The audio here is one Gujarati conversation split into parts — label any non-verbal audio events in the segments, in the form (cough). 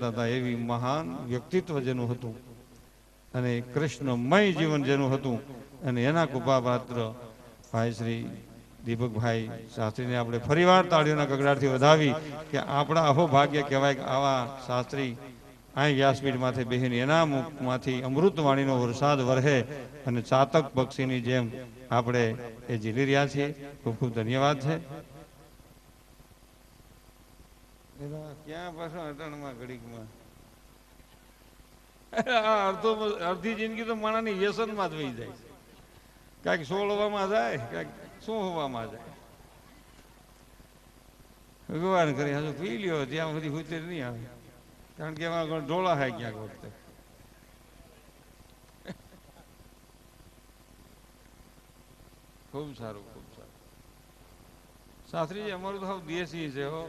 હતા એવી મહાન વ્યક્તિત્વ જેનું હતું અને કૃષ્ણમય જીવન જેનું હતું. અને એના કૃપાપાત્ર ભાઈ શ્રી દીપકભાઈ શાસ્ત્રીને આપણે ફરીવાર તાળીઓના ગગડાટથી વધાવી કે આપણા અહો ભાગ્ય કહેવાય કે આવા શાસ્ત્રી અહીં વ્યાસપીઠમાંથી બહેન એના મુખમાંથી અમૃતવાણીનો વરસાદ વરહે અને ચાતક પક્ષીની જેમ આપણે એ ઝીલી રહ્યા છીએ. ખૂબ ખૂબ ધન્યવાદ છે. એલા, ક્યાં પાછો અટણમાં ઘડીકમાં? (laughs) અડધો અડધી જિંદગી તો માણાની વ્યસનમાં જ વહી જાય કાંઈક સોળવામાં જાય કાંઈક શું હોવામાં જાય. ભગવાન કરે હજુ પી લ્યો ત્યાં બધી હુતેર નહીં આવે. કારણ કે એમાં ઢોળા થાય ક્યાંક વખતે. (laughs) ખૂબ સારું ખૂબ સારું. શાસ્ત્રીજી અમારું તો દેશી છે હો.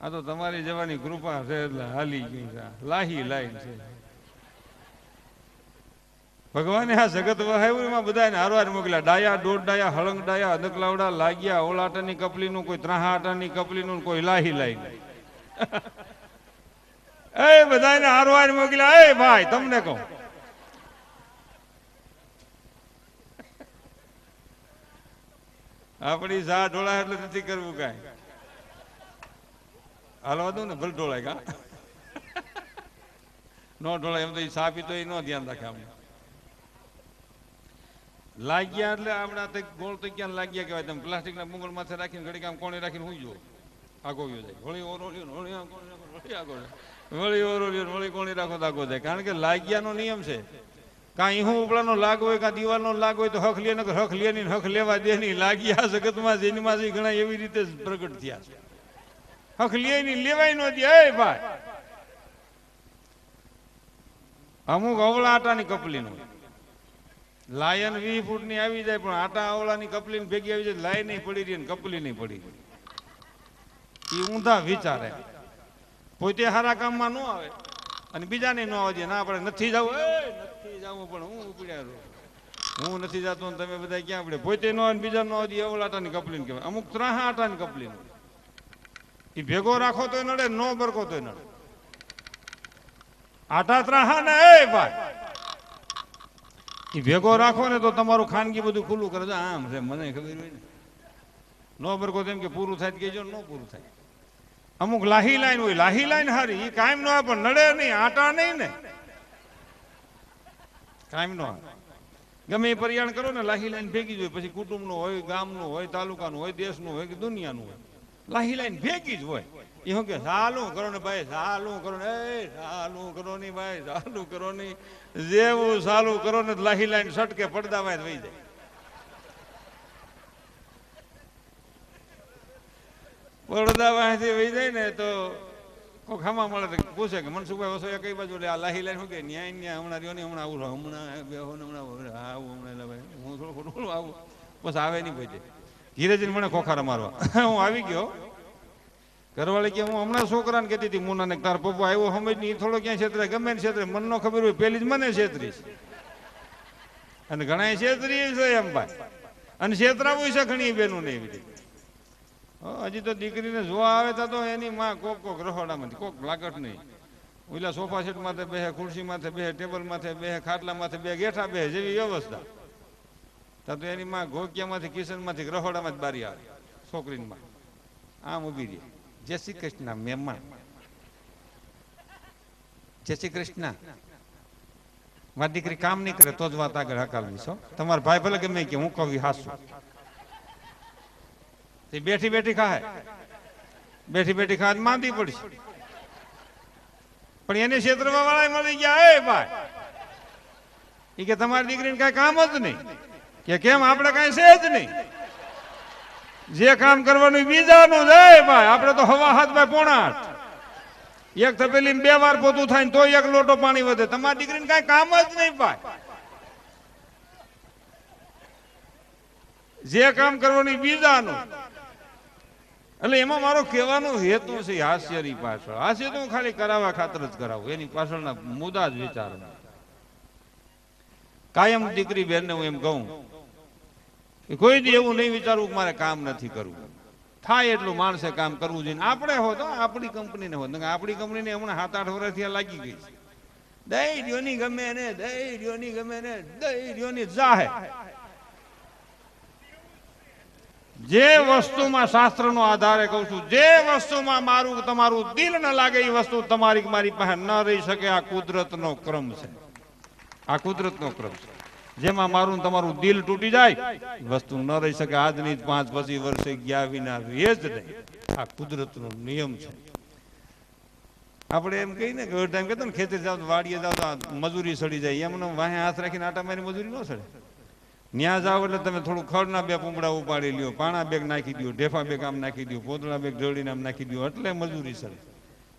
આ તો તમારી જવાની કૃપા છે એટલે હાલી ગઈ છે. લાહી લાઈન છે. ભગવાને આ જગત વહાવ્યું બધાને હારવાર મોકલ્યા. ડાયા, દોઢ ડાયા, હળંગ ડાયા અદકલાવડા લાગ્યા, ઓલાટાની કપલીનું, કોઈ ત્રાહા આટાની કપલીનું, કોઈ લાહી લાઈન. (laughs) એ બધાને હારવાર મોકલ્યા. એ ભાઈ, તમને કહું. આપણી સા ઢોળા એટલે નથી કરવું કાંઈ. હાલવા ને, ભલે ઢોળાય કા? ન ઢોળાય, એમ તો એ સાપી તો એ ન ધ્યાન રાખે આપણે લાગ્યા એટલે આપણા તે ગોળ તો ક્યાં લાગ્યા કહેવાય? તમે પ્લાસ્ટિકના બુંગળ માથે રાખીને ઘડીક આમ કોણે રાખીને હું જો આગો ગયો જાય. હોળી ઓરોલ્યો ને, વળી આગો વળી આગો રાખો. ઓરોલ્યો રાખો તો આગો જાય. કારણ કે લાગ્યાનો નિયમ છે. કાંઈ હું ઉપડાનો લાગ હોય કાં દિવાલનો લાગ હોય તો હક લે, નકર હક લે નહીં, હક લેવા દે નહીં. લાગ્યા જગતમાં જેનીમાંથી ઘણા એવી રીતે પ્રગટ થયા છે. લે નહીં લેવાય નો દે. એ ભાઈ. અમુક અવળા આટાની કપલીનું લાયન વી ફૂટની આવી જાય, પણ આટા અવળાની કપલીની ભેગી આવી જાય, લાય નહીં પડી રહી ને કપલી નહીં પડી રહી. એ ઊંધા વિચારે. પોતે સારા કામમાં ન આવે અને બીજાને ન આવે ના, આપણે નથી જવું. નથી જવું, પણ હું ઉપડ્યા રહું. હું નથી જતો ને તમે બધા ક્યાં પડે પોતે ન ને બીજા ન આવે અવળ કપલી કપલીને કહેવાય. અમુક ત્રાહા આટાની કપલીનું ભેગો રાખો તો નડે, નો બરકો તો નડે. આટા ત્રાહા ને, એ ભાઈ. એ ભેગો રાખો ને તો તમારું ખાનગી બધું ખુલ્લું કરે. આમ છે, મને ખબર હોય ને. નો બરકો તેમ કે પૂરું થાય કહેજો, ને પૂરું થાય. અમુક લાહી લાઈન હોય, લાહી લાઈન હારી. એ કાયમ નો પણ નડે નહીં, આટા નહીં ને. કાયમ નો ગમે એ પરિયાણ કરો ને, લાહી લાઈન ભેગી જોઈએ પછી કુટુંબનું હોય, ગામનું હોય, તાલુકાનું હોય, દેશનું હોય કે દુનિયાનું હોય. લાહી લાઈન ભેગી જ હોય. એ શું કે સાલું કરો ને ભાઈ સાલું કરો ને એ સાલું કરો નહીં ભાઈ સાલું કરો નહીં જેવું સાલું કરો ને લાહી લાઈન સટકે પડદા વાય વહી જાય. પડદા વાયથી વહી જાય ને તો કોક ખામા મળે તો પૂછે કે મનસુખભાઈ વસો કઈ બાજુ? એટલે આ લાહી લાઈન શું કે ન્યાય ન્યાય હમણાં રહ્યો ને હમણાં આવું હમણાં ને હમણાં આવું, હમણાં ભાઈ હું થોડું ખોટું આવું. બસ આવે નહીં પછી. ધીરે ધીરે મને ખોખારા મારવા. હું આવી ગયો. ઘરવાળી કે હું હમણાં છોકરાને કહેતી હતી, મુનાને તાર પપ્પા આવ્યો સમજ નહીં થોડો ક્યાં છેતરે ગમે ને છેતરે મનનો ખબર હોય પેલી જ મને છેતરી અને ઘણા છેતરી છે એમ ભાઈ. અને છેતરાવું છે ઘણી બેનું ને એવી હજી તો દીકરીને જોવા આવે તો એની માં કોક કોક રહોડામાંથી, કોક લાગટ નહીં. ઓલા સોફા સેટ માથે બે ખુરશી માથે બે ટેબલ માથે બે ખાટલા માથે બે, ગેઠા બે જેવી વ્યવસ્થા. તા એની માં ઘોકિયામાંથી કિશનમાંથી ગ્રહોડામાં જ બારી આવે છોકરીની માં આમ ઊભી રહી. જય શ્રી કૃષ્ણ, મહેમાન. જય શ્રી કૃષ્ણ. મારી દીકરી કામ નહીં કરે, તો જ વાત આગળ હકાલવી છો તમારા ભાઈ ભલે ગમે કે, હું કવિ હાસું. તે બેઠી બેઠી ખાય. બેઠી બેઠી ખાય માંદી પડશે. પણ એને ક્ષેત્રમાં વાળા મળી ગયા, એ ભાઈ. એ કે તમારી દીકરીને કઈ કામ જ નહીં. કે કેમ આપણે કઈ છે જ નહીં? જે કામ કરવાનું બીજાનું જાય ભાઈ, આપણે તો હવા હાથ ભાઈ પોણા આઠ. એક તપેલી બે વાર પોતું થાય તો એક લોટો પાણી વધે. તમારી દીકરીને કઈ કામ જ નહીં ભાઈ. જે કામ કરવાનું બીજાનું. એટલે એમાં મારો કહેવાનો હેતુ છે હાસ્યની પાછળ. હાસ્ય તો હું ખાલી કરાવવા ખાતર જ કરાવું. એની પાછળના મુદ્દા જ વિચારું. કાયમ દીકરી બેનને હું એમ કહું કે કોઈ દી એવું નહીં વિચારવું કે મારે કામ નથી કરવું. થાય એટલું માણસે કામ કરવું જોઈએ. આપણે હો તો આપણી કંપનીને હોત. આપણી કંપનીને હમણાં સાત આઠ વર્ષથી લાગી ગઈ છે. દઈ રહ્યોની ગમે ને દઈ રહ્યોની ગમે ને દઈ રહ્યોની જાહે. જે વસ્તુમાં શાસ્ત્રનો આધારે કહું છું, જે વસ્તુમાં મારું, તમારું દિલ ન લાગે, એ વસ્તુ તમારી મારી પાસે ન રહી શકે, આ કુદરતનો ક્રમ છે. આ કુદરતનો ક્રમ છે. જેમાં મારું તમારું દિલ તૂટી જાય, વસ્તુ ન રહી શકે. આજની પાંચ પછી વર્ષે ગયા વિના રહે જ નહીં. આ કુદરતનો નિયમ છે. આપણે એમ કહીને કે ટાઈમ કહેતો ને, ખેતર જાવ વાડીએ જાવ તો મજૂરી સડી જાય. એમને વાહે હાથ રાખીને આટા મારી મજૂરી ન સડે. ન્યા જાવ એટલે તમે થોડું ખડના બે પૂમડા ઉપાડી લ્યો, પાણા બેગ નાખી દો ઢેફા બેગ આમ નાખી દો પોતળા બેગ ઢળીને આમ નાખી દો એટલે મજૂરી સડે.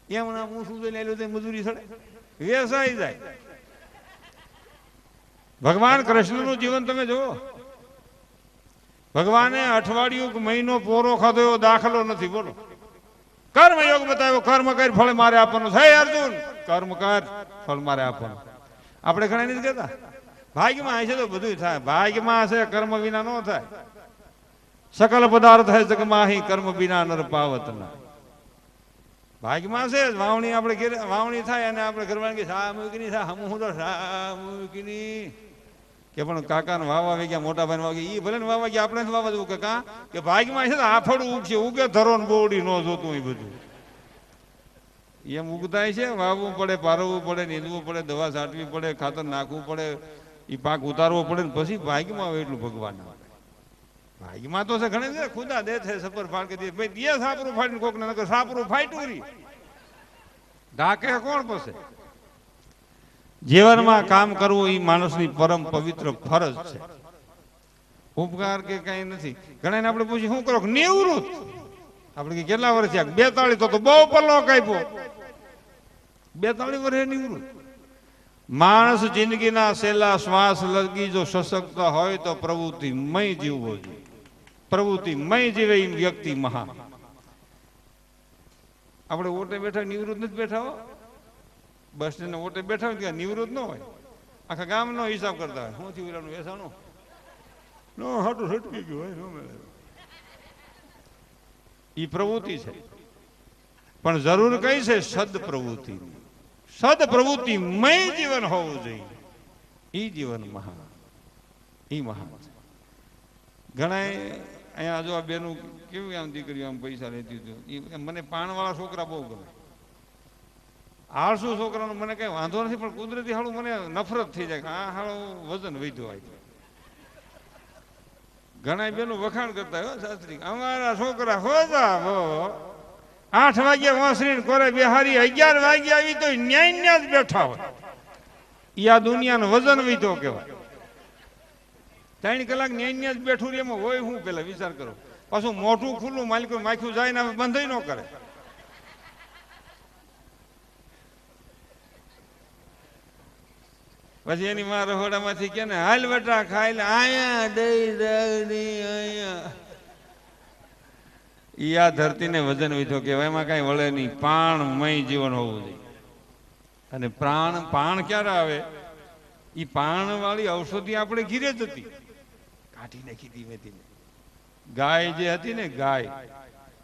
એમ ના હું શું લઈ લો તો મજૂરી સડે. વેસાઈ જાય. ભગવાન કૃષ્ણનું જીવન તમે જુઓ. ભગવાને અઠવાડિયું મહિનો પોરો ખાધો એવો દાખલો નથી, બોલો. કર્મ યોગ બતાવ્યો, કર્મ કરી, ફળ મારે આપવાનું. છે અર્જુન, કર્મ કર, ફળ મારે આપવાનું. આપણે ઘણા નથી કહેતા? ભાગ્યમાં હશે તો બધું થાય. ભાગ્યમાં હશે, કર્મ વિના ન થાય. સકલ પદાર્થ હે જગમાહી, કર્મ વિના નર પાવત ના. ભાગ્યમાં છે વાવણી આપણે વાવણી થાય અને આપણે કરવાની કે સા થાય હમું તો સા મૂકીની કે પણ કાકાને વાવા આવી ગયા મોટા ભાઈ વાગી. એ ભલે ને વાવા ગયા, આપણે વાવા જવું કે કા? કે ભાગમાં છે ને આફડું ઉગશે, ઉગે ધરો ને બોડી ન જોતું એ બધું. એમ ઉગતાય છે, વાવવું પડે, પારવવું પડે, નીંદવું પડે, દવા છાંટવી પડે, ખાતર નાખવું પડે એ પાક ઉતારવો પડે ને પછી ભાગ્યમાં આવે એટલું ભગવાન આવે ભાગ્યમાં તો છે ઘણી છે ખુદા દે છે સફર ફાડ કે દે ભાઈ, દે સાપરું ફાડીને કોક ને સાપરું ફાટ્યું રી. ઢાકે કોણ પસે જીવનમાં કામ કરવું એ માણસની પરમ પવિત્ર ફરજ છે. ઉપકાર કે કઈ નથી. ઘણા આપણે પૂછ્યું શું કરો નિવૃત્ત. આપણે કેટલા વર્ષ થયા? બેતાળી તો બહુ પલ્લો કાપ્યો બેતાળી વર્ષે નિવૃત્ત. માણસ જિંદગીના છેલ્લા શ્વાસ લગી જો સશક્ત હોય તો પ્રવૃત્તિમય જીવવો જોઈએ. પ્રવૃત્તિમય જીવે એમ વ્યક્તિ મહાન. આપણે ઓટે બેઠા, નિવૃત્ત નથી બેઠા હો. બસ સ્ટેન્ડ ઓટે બેઠા હોય ત્યાં નિવૃત્ત ન હોય. આખા ગામનો હિસાબ કરતા હોય. શું થયું ઓલાનું વેસાણું? નો હાટું હટકી ગયું હોય નો એ પ્રવૃત્તિ છે. પણ જરૂર કઈ છે? સદ પ્રવૃત્તિ. સદ પ્રવૃત્તિ મય જીવન હોવું જોઈએ. એ જીવન મહાન. એ મહાન છે. ઘણા અહીંયા જો આ બેનું કેવું આમ દીકરીઓ આમ પૈસા લેતી હતું એ મને પાણવાળા છોકરા બહુ ગમે. આળસુ છોકરાનો મને કઈ વાંધો નથી, પણ કુદરતી હાળું મને નફરત થઈ જાય આ હાળું વજન વધ્યું હોય. ઘણા બેનું વખાણ કરતા હોય શાસ્ત્રી. અમારા છોકરા હોતા, હો. આઠ વાગ્યા વાંસરી કોરે બિહારી અગિયાર વાગ્યા આવી તો ન્યાય ન્યા જ બેઠા હોય. એ આ દુનિયાનો વજન વીધો કહેવાય. ત્રણ કલાક ન્યાય ન્યા જ બેઠું રે એમાં હોય હું પેલા વિચાર કરો. પાછું મોઢું ખુલ્લું, માલિકો માખ્યું જાય ને બંધ ન કરે. પછી એની માં રહોડામાંથી કે ને, હાલ બેટા, ખાઈ લે. આયા, દઈ દઈ આયા. ઈ આ ધરતીને વજન વિધો કહેવાય. એમાં કાંઈ વળે નહીં. પ્રાણમય જીવન હોવું જોઈએ. અને પ્રાણ, પાણ ક્યારે આવે? ઈ પાણ વાળી ઔષધિ આપણે ઘીરે જ હતી. કાઢી નાખી ધીમે ગાય જે હતી ને, ગાય,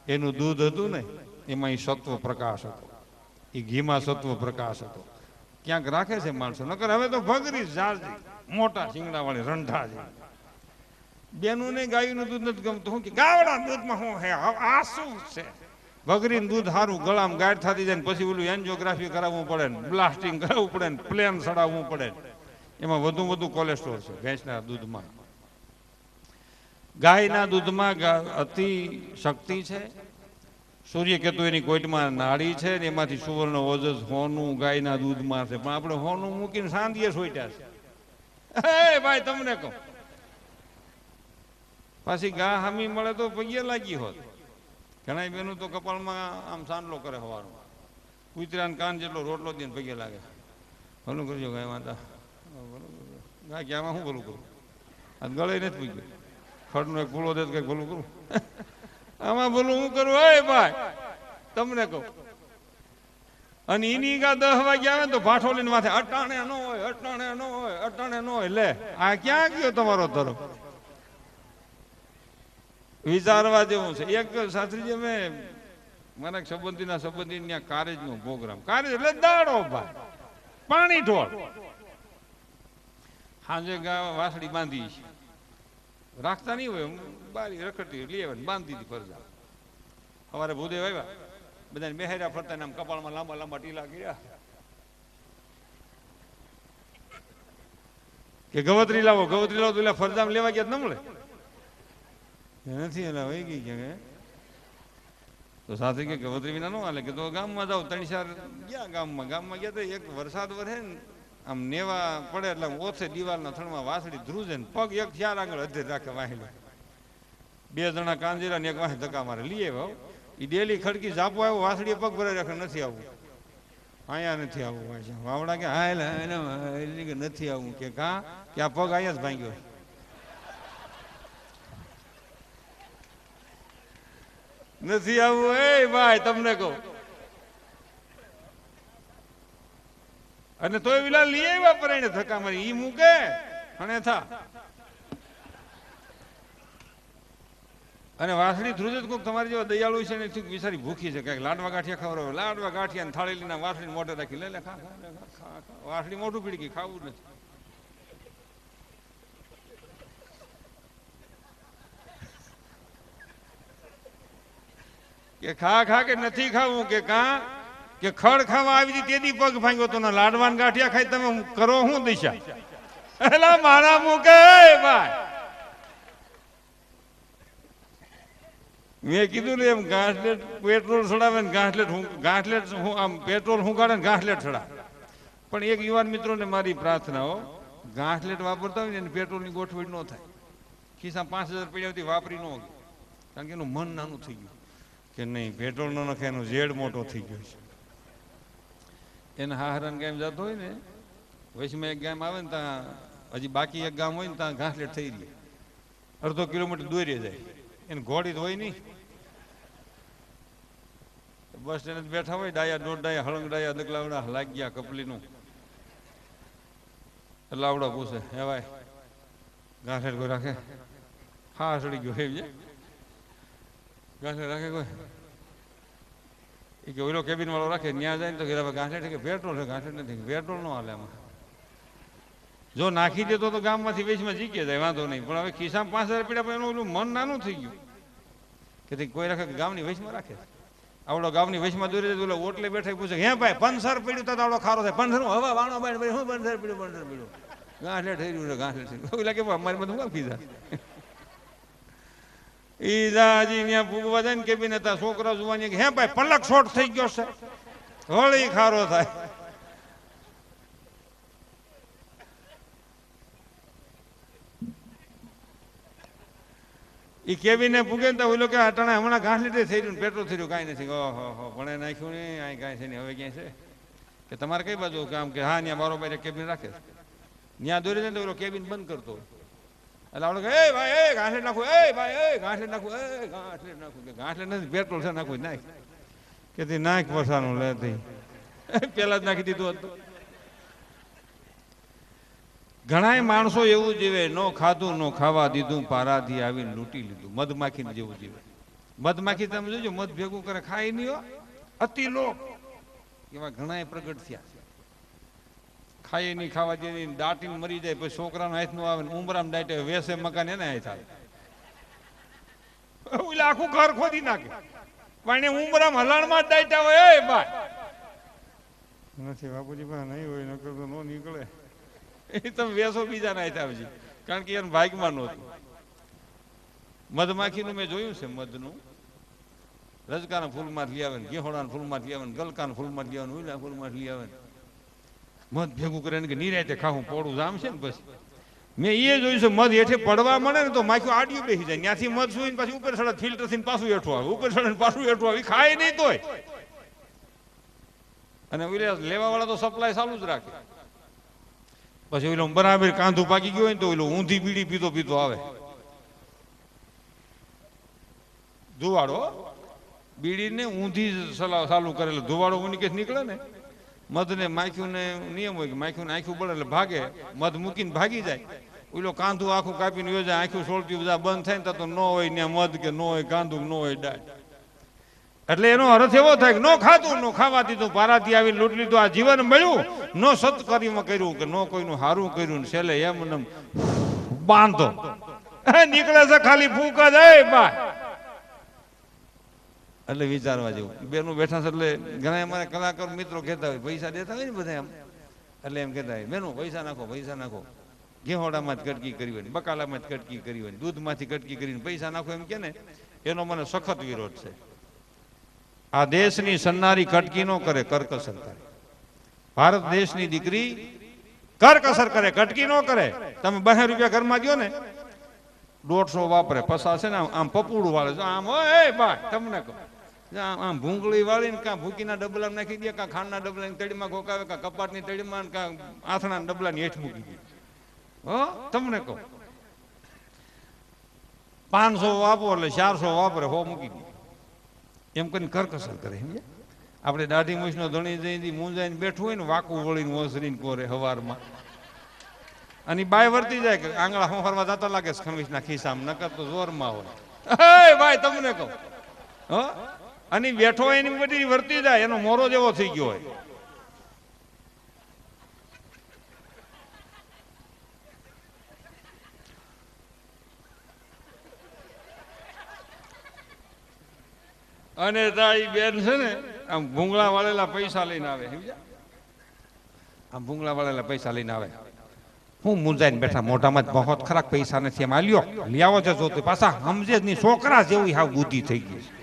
એનું દૂધ હતું ને, એમાં એ સત્વ પ્રકાશ હતો. એ ઘીમાં સત્વ પ્રકાશ હતો. ક્યાંક રાખે છે માણસો. નકર હવે તો ભગરી ઝાડજી મોટા શિંગડા વાળી રંઢા છે. બેનું ને ગાયનું દૂધ નથી ગમતું. હું કે ગાવડા દૂધમાં હું હે? આ શું છે? ભગરીનું દૂધ સારું ગળામ ગાઢ થતી જાય પછી ઓલું એન્જિયોગ્રાફી કરાવવું પડે ને, બ્લાસ્ટિંગ કરાવવું પડે ને, પ્લેન ચડાવવું પડે એમાં વધુ વધુ કોલેસ્ટ્રોલ છે ભેંસના દૂધમાં. ગાયના દૂધમાં અતિ શક્તિ છે. સૂર્યકેતુ એની કોઈટમાં નાળી છે ને એમાંથી સુવર્ણ ઓજસ હોનું, ગાયના દૂધમાં છે. પણ આપણે હોનું મૂકીને સાંધીએ સોઈટ્યા છે. ભાઈ, તમને કહું. પાછી ગા હામી મળે તો પગે લાગી હોત. ઘણા બેનો તો કપાળમાં આમ સાંડલો કરે હવાનું કૂતરાને કાન જેટલો રોટલો દઈને પગે લાગે. ભલું કરજો ગાય માતા. ગાય ક્યાંમાં શું ભલું કરું? આ ગળે નથી પૂગ્યું. ખડનો એક ભૂલો દે તો કંઈક ભલું કરું? આમાં ભલું હું કરું? હે ભાઈ, તમને કહું. અને એની ગા દસ વાગે આવે તો ભાઠો લઈને માથે અટાણે ન હોય, અટાણે ન હોય, અટાણે ન હોય. લે, આ ક્યાં ગયો તમારો તરફ વિચારવા જેવું છે. એક શાસ્ત્રીજી અમે મારા સંબંધીના સંબંધી ત્યાં કારેજનો પ્રોગ્રામ. કારેજ એટલે દાડો ભાઈ. પાણી ઢોળ. સાંજે ગા વાસળી બાંધી છે. રાખતા નહીં હોય બારી રખડતી લઈ આવે બાંધી દીધી ફરજા. સવારે ભૂદેવ આવ્યા. બધાને મેહર્યા ફરતા આમ કપાળમાં લાંબા લાંબા ટીલા કર્યા. કે ગવત્રી લાવો ગવત્રી લાવો તો ફરજામ લેવા ગયા ન મળે? નથી એના વહી ગઈ કે તો સાથે કે ગવત્રી વિના ન હાલે, કે તો ગામમાં જાઓ, ત્રણ ચાર ગયા ગામમાં. ગામમાં ગયા તો એક વરસાદ વરે ને આમ નેવા પડે એટલે ઓછે દિવાલના થણમાં વાસળી ધ્રુજે ને પગ એક ચાર આગળ અધે રાખે વાહેલો બે જણા કાંજીરા ને એક વાહે ધક્કા મારે. લઈ આવ્યો એ ડેલી ખડકી ઝાપો આવ્યો વાસળી પગ ભરાઈ રાખે, નથી આવવું. અહીંયા નથી આવવું ભાઈ વાવડા કે હા કે, નથી આવવું. કે, કા? કે, આ પગ અહીંયા જ ભાંગ્યો નથી આવવું, એ ભાઈ, તમને કહું. અને તોય વિલા લઈ આવ્યા પરાણે ધક્કા મારી. ઈ મૂકે અને થા. અને વાસણી ધ્રુજે કોઈક તમારી જેવા દયાળુ છે ને વિચારી ભૂખી છે. કંઈક લાડવા ગાંઠિયા ખવડાવે લાડવા ગાંઠિયા થાળી લઈને વાસણી મોઢે રાખી. લે ખા વાસણી મોઢું પીડી ખાવું નથી. કે ખા ખા કે નથી ખાવું, કે કા? કે ખડ ખાવા આવી હતી તેથી પગ ભાંગ્યો તો લાડવાન ગાંઠિયા ખાઈ તમે કરો શું દિશા? એલા મારા મુકે, ભાઈ. મેં કીધું ને એમ ગાંઠલેટ પેટ્રોલ ચડાવે ને ગાંઠલેટ હું ગાંઠલેટ હું આમ પેટ્રોલ હું કાઢે ને ગાંઠલેટ ચડાવે પણ એક યુવાન મિત્રોને મારી પ્રાર્થનાઓ ગાંઠલેટ વાપરતા હોય ને એને પેટ્રોલની ગોઠવણ ન થાય. ખિસ્સા પાંચ હજાર પડ્યા વાપરી ન કારણ કે એનું મન નાનું થઈ ગયું. કે નહીં, પેટ્રોલ ન નખે, એનો ઝેડ મોટો થઈ ગયો છે. એને હાહરાન ગામ જતો હોય ને વૈશમાં એક ગામ આવે ને ત્યાં, હજી બાકી એક ગામ હોય ને ત્યાં ઘાસલેટ થઈ રહી અડધો કિલોમીટર દોરી જાય. એને ઘોડી તો હોય નહીં. બસ સ્ટેન્ડ બેઠા હોય, ડાયા દોઢ ડાયા, હળંગ ડાયા, દગલાવડા, લાગ્યા કપલીનું. એટલે આવડો પૂછે, હે ભાઈ ઘાસલેટ કોઈ રાખે? હા, સડી ગયો, હે ગાંઠે રાખે કોઈ? એ કે ઓલો કેબિન વાળો રાખે, ત્યાં જાય ને તો કે હવે ગાંઠે કે પેટ્રોલ છે, ગાંઠે નથી પેટ્રોલ નો હાલે એમાં જો નાખી દેતો તો ગામમાંથી વેચમાં જીકે જાય, વાંધો નહીં. પણ હવે ખિસ્સામાં પાંચ હજાર પીડા એનું ઓલું મન નાનું થઈ ગયું. કે કોઈ રાખે ગામની વેચમાં રાખે? આવડો ગામની વેચમાં દોરી તો ઓલો ઓટલે બેઠા પૂછે, હે ભાઈ પંચર પડ્યું તો આવડો ખારો થાય. પંસર હવા વાણો બાય ભાઈ પંસર પીડ્યું પંસર પીડ્યું. ગાંઠ થઈ રહ્યું છે, ગાંઠે થઈ રહ્યું લાગે અમારી બધું કામ કીધા ઈ દાજી ત્યાં પૂગવા જાય ને કેબિન હતા છોકરા જોવાની હે ભાઈ, પલક શોટ થઈ ગયો છે. હોળી ખારો થાય. એ કેબિને ભૂગે ને ઓલો કે અટાણા હમણાં ઘાસ લીધે થઈ રહ્યું પેટ્રોલ થઈ રહ્યું, કાંઈ નથી. ઓહો, હો, ભણે નાખ્યું ને અહીં કાંઈ છે નહીં. હવે ક્યાંય છે? કે તમારે કઈ બાજુ કામ કે હા ત્યાં બારોબાર કેબિન રાખે ત્યાં દોરી ને તો ઓલો કેબિન બંધ કરતો હોય. એટલે આપણે એ ભાઈ, એ ગાંઠે નાખું, એ ભાઈ, એ ગાંઠે નાખું, એ ગાંઠે નાખું. કે નથી, પેટ્રોલ છે, નાખું નાખ. કે નાખ પસાનું લે (laughs) પેલા જ નાખી દીધું હતું. ઘણાય માણસો એવું જીવે, નો ખાધું, નો ખાવા દીધું, પારાથી આવીને લૂંટી લીધું, મધમાખીને જેવું જીવે. મધમાખી તમે જોજો, મધ ભેગું કરે ખાઈ નહીં અતિ લોક એવા ઘણાય પ્રગટ થયા ખાઈ નહીં ખાવા દે દાટીને મરી જાય પછી છોકરાનો હાથનું આવે ને ઉમરામ દાટે વેસે મકાન એને હાથ આવે. ઓલે આખું ઘર ખોદી નાખે. પણ એ ઉમરામ હલાણમાં જ દાટ્યા હોય એ ભાઈ નથી બાપુજી પાસે નહીં હોય નકર તો નો નીકળે. એ તમે વેસો બીજાના હાથ આવજી કારણ કે એને ભાગમાં નહોતું મધમાખીનું મેં જોયું છે મધનું. રજકાના ફૂલમાંથી આવે ને ગેહોડાના ફૂલમાંથી આવે ને ગલકાના ફૂલમાંથી આવે ને ઉલા ફૂલમાંથી આવે ને. મધ ભેગું કરે ને કે નિરાયતે ખાવું જામ છે ને પછી. મેં એ જોયું છે, મધ હેઠે પડવા મળે ને તો માખ્યું આડિયું બેસી જાય. ત્યાંથી મધ સુઈને પાછી ઉપર સડે ફિલ્ટરથી પાછું હેઠું આવે. ઉપર સડે પાછું હેઠું આવે. ખાય નહીં તોય. અને લેવા વાળા તો સપ્લાય ચાલુ જ રાખે. પછી ઓલો બરાબર કાંધું પાકી ગયું હોય ને તો ઓલો ઊંધી બીડી પીતો પીતો આવે. ધુવાડો? બીડીને ઊંધી સલાહ ચાલુ કરેલો. ધુવાડો કે નીકળે ને? મધને માખ્યું ને નિયમ હોય કે માખ્યું ને આખ્યું પડે એટલે ભાગે, મધ મૂકીને ભાગી જાય. ઓલો કાંધું આખું કાપીને યોજાય આંખ્યું સોળતી બધા બંધ થાય ને તો ન હોય ને મધ કે ન હોય કાંધું ન હોય ડાય એટલે એનો અર્થ એવો થાય કે નો ખાધું, નો ખાવા દીધું, પારાથી આવીને લૂંટ લીધું, આ જીવન મળ્યું. નો સત્કર્મ કર્યું કે નો કોઈનું હારું કર્યું ને છેલ્લે એમ બાંધો. નીકળે છે ખાલી ફૂંક જાય, બા. એટલે વિચારવા જેવું. બેનું બેઠા છે એટલે ઘણા અમારા કલાકાર મિત્રો કહેતા હોય, પૈસા દેતા હોય ને બધા એમ. એટલે એમ કહેતા હોય, બેનું, પૈસા નાખો પૈસા નાખો. ઘેહોડામાં જ કટકી કરી હોય બકાલામાં જ કટકી કરી હોય દૂધમાંથી કટકી કરીને પૈસા નાખો એમ કે ને, એનો મને સખત વિરોધ છે. આ દેશની સન્નારી કટકી નો કરે, કરકસર કરે. ભારત દેશની દીકરી કરકસર કરે, કટકી નો કરે. તમે બહે રૂપિયા ઘરમાં દો ને, દોઢસો વાપરે પસા છે ને આમ- પપુડું વાળે આમ ઓય, ભાઈ, તમને કહું. આમ ભૂંગળી વાળીને કાં ભૂકીના ડબલા નાખી દે, કાં ખાંડના ડબલા તળીમાં ખોકાવે કાં કપાટની તળીમાં ને કાં ડબલા ડબલાની હેઠ મૂકી દે. હો, તમને કહું. પાંચસો વાપરો એટલે ચારસો વાપરે, હો, મૂકી દે. એમ કરીને કરકસર કરે સમજે આપણે દાઢી મૂછનો ધણી જઈ મૂંઝાઈને બેઠું હોય ને, વાકું વળીને ઓસરીને કોરે હવારમાં. અને બાય વર્તી જાય કે આંગળા હોફરવા જતા લાગે ખમીસ ના ખિસ્સામાં, નકર તો જોરમાં હોય. ભાઈ, તમને કહું. હો? અને બેઠો એની બધી વર્તી જાય, એનો મોરો જેવો થઈ ગયો હોય. અને તારી બેન છે ને, આમ ભૂંગળા વાળેલા પૈસા લઈને આવે આમ ભૂંગળા વાળેલા પૈસા લઈને આવે. હું મુંજાઈને બેઠા, મોઢામાં જ બહોત ખરાક પૈસા નથી એમ. આલ્યો લ્યાવો આવો જોતું પાછા સમજે જ નહીં, છોકરા જેવી હાવ બુદ્ધિ થઈ ગઈ છે.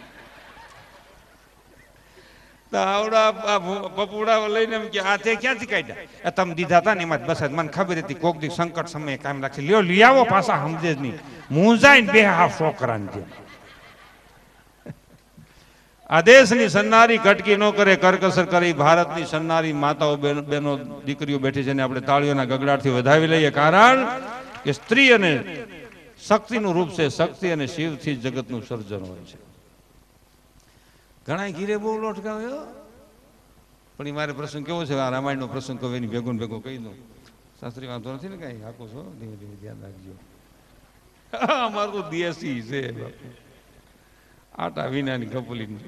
આવડા પપુડા લઈને એમ કે તે ક્યાંથી કાઢ્યા? તમે દીધા હતા ને એમાં બસ મને ખબર હતી કોક દી સંકટ સમયે કામ રાખી. લ્યો લઈ આવો પાછા સમજે જ નહીં. મૂંઝાઈને બે હા છોકરાને જેમ. આ દેશની સન્નારી કટકી ન કરે, કરકસર કરી ભારતની સન્નારી માતાઓ બહેનો દીકરીઓ બેઠી છે ને આપણે તાળીઓના ગગડાટથી વધાવી લઈએ. કારણ કે સ્ત્રી અને શક્તિનું રૂપ છે, શક્તિ અને શિવથી જગતનું સર્જન હોય છે. ઘણા ઘીરે બહુ લોટકાવ્યો પણ એ મારે પ્રસંગ કેવો છે? આ રામાયણનો પ્રસંગ કહો, એની ભેગો ભેગો કહી દઉં. શાસ્ત્રી, વાંધો નથી ને કાંઈ? હાકો છો ધીમે ધીમે ધ્યાન રાખજો. (laughs) અમારું તો છે આટા વિનાની કપલી.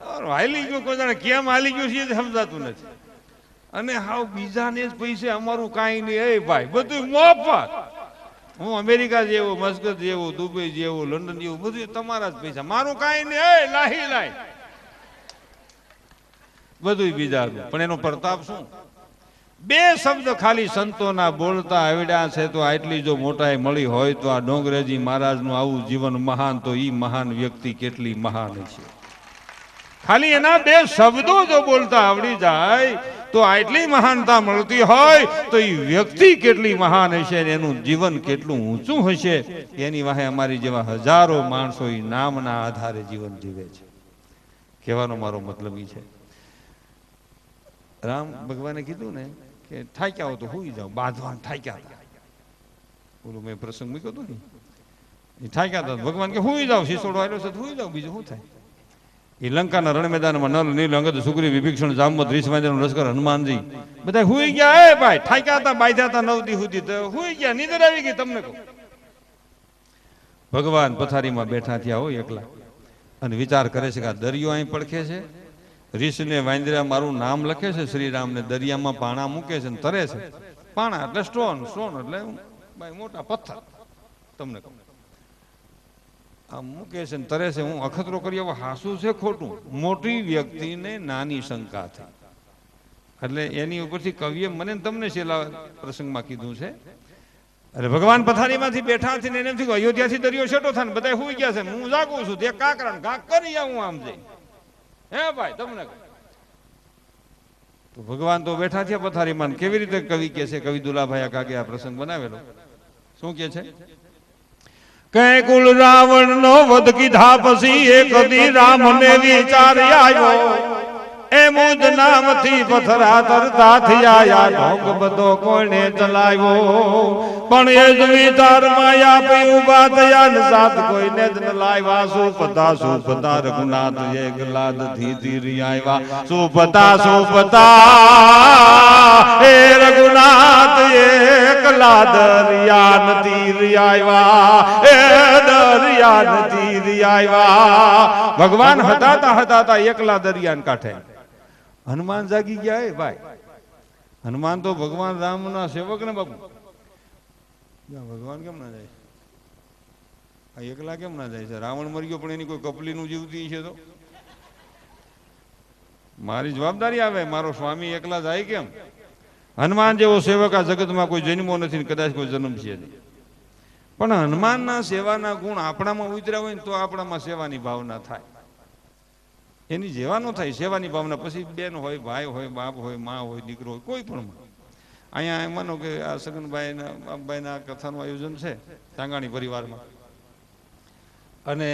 હાલી ગયો કોઈ જાણે કેમ હાલી ગયો છે સમજાતું નથી. અને હાવ બીજાને જ પૈસે અમારું કાંઈ નહીં. એ ભાઈ બધું મોફત. હું અમેરિકા જેવો, મસ્કત જેવો, દુબઈ જેવો, લંડન જેવું, બધું તમારા જ પૈસા. મારું કાંઈ નહીં. લાહી લાય. બધું બીજાનું. પણ એનો પ્રતાપ શું? બે શબ્દ ખાલી સંતોના બોલતા આવડ્યા છે તો આટલી જો મોટાઈ મળી હોય તો આ ડોંગરેજી મહારાજનું આવું જીવન મહાન તો એ મહાન વ્યક્તિ કેટલી મહાન છે. ખાલી એના બે શબ્દો જો બોલતા આવડી જાય તો આટલી મહાનતા મળતી હોય તો એ વ્યક્તિ કેટલી મહાન હશે એનું જીવન કેટલું ઊંચું હશે? એની વાહે અમારી જેવા હજારો માણસો એ નામના આધારે જીવન જીવે છે. કહેવાનો મારો મતલબ એ છે. રામ ભગવાને કીધું ને કે થાક્યા હો તો હુઈ જાઓ. બાંધવાન થાક્યા હતા. ઓલું મેં પ્રસંગ મૂક્યો હતો ને. એ થાક્યા હતા. ભગવાન કે હું જાઓ. શિસોડો આવ્યો છે તો હુઈ બીજું શું થાય? એ રણ મેદાનમાં નલ નીલ અંગદ સુગ્રી વિભીક્ષણ જામવત રીસમાજન લશ્કર, હનુમાનજી બધા હુઈ ગયા. એ ભાઈ ઠાક્યા હતા, બાંધ્યા હતા નવ દી સુધી હુઈ ગયા. નીંદર આવી ગઈ તમને કહું. ભગવાન પથારીમાં બેઠા થયા હોય એકલા. અને વિચાર કરે છે કે આ દરિયો અહીં પડખે છે. ઋષિને વાંદરા મારું નામ લખે છે. શ્રીરામને દરિયામાં પાણા મૂકે છે ને તરે છે. પાણા એટલે સ્ટોન સ્ટોન એટલે ભાઈ મોટા પથ્થર. તમને કહું. આ મૂકે છે તરે છે હું અખતરો કરી આવો હાસું છે ખોટું. મોટી વ્યક્તિને નાની શંકા થઈ. એટલે એની ઉપરથી કવિએ મને તમને છેલ્લા પ્રસંગમાં કીધું છે. અરે ભગવાન પથારીમાંથી બેઠા છે ને એને થયું અયોધ્યાથી દરિયો છેટો થાય બધા હુઈ ગયા છે. હું જાગું છું, તે કાકરા કાક કરી આવું આમ જઈ હે ભાઈ, તમને તો ભગવાન તો બેઠા થયા પથારીમાં કેવી રીતે કવિ કે છે? કવિ દુલાભાઈ કાગે આ પ્રસંગ બનાવેલો? શું કે છે? કે કુલ રાવણ નો વધ કીધા પછી એક દી રામ ને વિચાર આવ્યો એ જ નામથી પથરા તરતા થયા ઢોંગ બધો કોણે ચલાવ્યો. પણ એ જ વિચાર માયા પી ઊભા થયા ને સાથ કોઈને જ લાવ્યા. સુપતા સુપતા રઘુનાથ એક લાદથી ધીરી આવ્યા સુપતા સુપતા એ રઘુનાથ એક લાદ રિયા નથી રી આવ્યા એ દરિયા નથી રી આવ્યા ભગવાન હતા હતા હતા એકલા દરિયાન કાંઠે હનુમાન જાગી ગયા હે ભાઈ. હનુમાન તો ભગવાન રામના સેવક ને બાપુ. ભગવાન કેમ ના જાય? આ એકલા કેમ ના જાય છે? રાવણ મરી પણ એની કોઈ કપલીનું જીવતી છે તો? મારી જવાબદારી આવે, મારો સ્વામી એકલા જાય કેમ? હનુમાન જેવો સેવક આ જગતમાં કોઈ જન્મો નથી કદાચ કોઈ જન્મ છે નહીં. પણ હનુમાનના સેવાના ગુણ આપણામાં ઉતર્યા હોય ને તો આપણામાં સેવાની ભાવના થાય. એની જેવાનો થાય, સેવાની ભાવના. પછી બેન હોય, ભાઈ હોય, બાપ હોય, મા હોય, દીકરો હોય, કોઈ પણ અહીંયા એમ માનો કે આ સગનભાઈના, બાપભાઈના કથાનું આયોજન છે ટાંગાણી પરિવારમાં. અને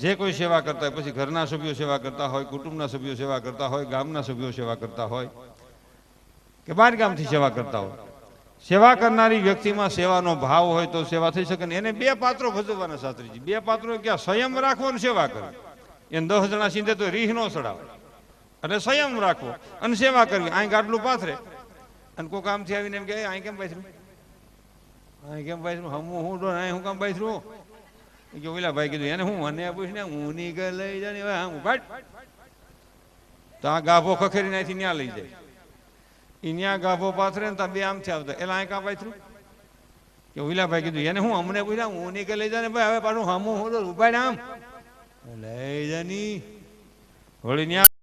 જે કોઈ સેવા કરતા હોય, પછી ઘરના સભ્યો સેવા કરતા હોય, કુટુંબના સભ્યો સેવા કરતા હોય, ગામના સભ્યો સેવા કરતા હોય, કે બાર ગામથી સેવા કરતા હોય. સેવા કરનારી વ્યક્તિમાં સેવાનો ભાવ હોય તો સેવા થઈ શકે ને એને બે પાત્રો ભજવવાના શાસ્ત્રીજી. બે પાત્રો ક્યાં? સંયમ રાખવો સેવા કરવી એને દસ જણા સીધે તો રીહ નો ચડાવે. અને સંયમ રાખવો. અને સેવા કરવી. અહીં ગાડલું પાથરે. અને કોઈ કામથી આવીને એમ કે અહીં કેમ બેસરું અહીં કેમ બેસરું હમું હું ડો અહીં હું કામ એ કે ઓલા ભાઈ કીધું, એને હું મને પૂછને હું ની ઘર લઈ જાય હવે હું ભાટ તો આ ગાભો ખખેરી અહીંથી ત્યાં લઈ જાય. એ ન્યા ગાભો પાથરે ને ત્યાં બે આમથી આવતા. એટલે અહીં કામ બેસરું કે ઓલા ભાઈ કીધું, એને હું અમને પૂછ્યા, હું ની લઈ જાય ને, ભાઈ, હવે પાછું હમું હું ઊભા ને આમ. લઈ જાની. વળી